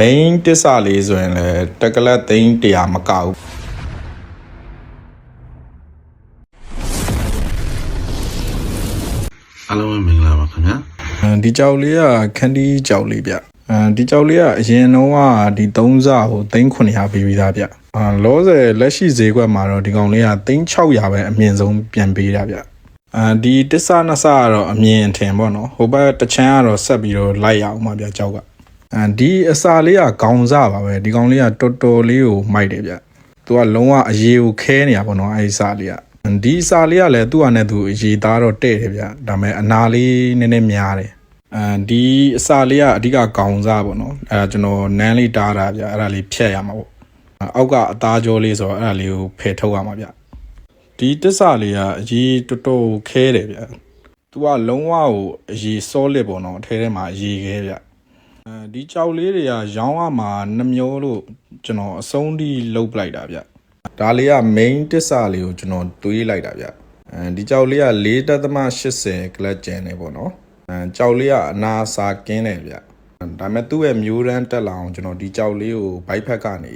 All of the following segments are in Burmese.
main တစ္ဆာလေးဆိုရင်လည်းတက်ကလတ်သိန်း100မကဘူးအားလုံးပဲမင်္ဂလာပါခင်ဗျာအဲဒီကြောက်လေးကခန်းဒီကြောက်လေးဗျအဲဒီကြောက်လေးကအရင်တော့ကဒီ3စဟို3900ပေးပြီးသားဗျအာလောဆယ်လက်ရှိဈေးကွက်မှာတော့ဒီကောင်လေးက3600ပဲအမြင့်ဆုံးပြန်ပေးတာဗျအာဒီတစ္ဆာနှစ်ဆကတော့အမြင်အထင်ပေါ့နော်ဟိုဘက်တစ်ချမ်းကတော့ဆက်ပြီးတော့လိုက်ရအောင်ပါဗျကြောက်က အာဒီအစာလေးကခေါင်းစားပါပဲဒီကောင်လေးကတော်တော်လေးကိုမိုက်တယ်ဗျသူကလုံးဝအရေးကိုခဲနေတာပေါ့နော်အဲဒီစာလေးကဒီစာလေးကလည်းသူ့ဟာနဲ့သူအရေးသားတော့တဲ့တယ်ဗျဒါပေမဲ့အနာလေးနည်းနည်းများတယ်အဲဒီအစာလေးကအဓိကခေါင်းစားပေါ့နော်အဲဒါကျွန်တော်နန်းလေးတားတာဗျအဲ့ဒါလေးဖြတ်ရမှာပေါ့အောက်ကအသားကြောလေးဆိုတော့အဲ့ဒါလေးကိုဖယ်ထုတ်ရမှာဗျဒီတစ္ဆာလေးကအရေးတော်တော်ခဲတယ်ဗျသူကလုံးဝကိုအရေး solid ပေါ့နော်အထဲထဲမှာအရေးခဲဗျ အဲဒီကြောက်လေးတွေကရောင်းရမှာနှမျိုးလို့ကျွန်တော်အဆုံးထိလုတ်ပလိုက်တာဗျဒါလေးက main တစ္ဆာလေးကိုကျွန်တော်တွေးလိုက်တာဗျအဲဒီကြောက်လေးက4.80ကလတ်ကျန်နေပေါ့နော်အဲကြောက်လေးကအနာစာကင်းတယ်ဗျဒါပေမဲ့သူ့ရဲ့မျိုးရန်တက်လာအောင်ကျွန်တော်ဒီကြောက်လေးကိုဘိုက်ဖက်ကနေ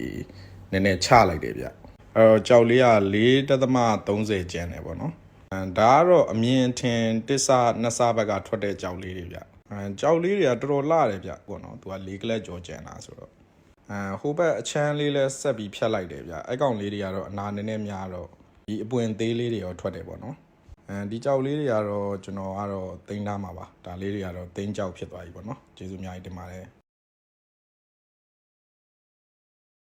နည်းနည်းချလိုက်တယ်ဗျအဲတော့ကြောက်လေးက4.30ကျန်တယ်ပေါ့နော်အဲဒါကတော့အမြင်ထင်တစ္ဆာနှစ်ဆဘက်ကထွက်တဲ့ကြောက်လေးတွေဗျ အဲကြောက်လေးတွေကတော်တော်လှတယ်ဗျပေါ့နော်သူက၄ကလတ်ကြော်ကျန်တာဆိုတော့အဲဟိုဘက်အချမ်းလေးလဲဆက်ပြီးဖြတ်လိုက်တယ်ဗျအဲ့ကောင်လေးတွေကတော့အနာနည်းနည်းများတော့ဒီအပွင့်သေးလေးတွေရောထွက်တယ်ပေါ့နော်အဲဒီကြောက်လေးတွေကတော့ကျွန်တော်ကတော့တိန်းထားမှာပါဒါလေးတွေကတော့တိန်းကြောက်ဖြစ်သွားပြီပေါ့နော်ကျေးဇူးအများကြီးတင်ပါတယ်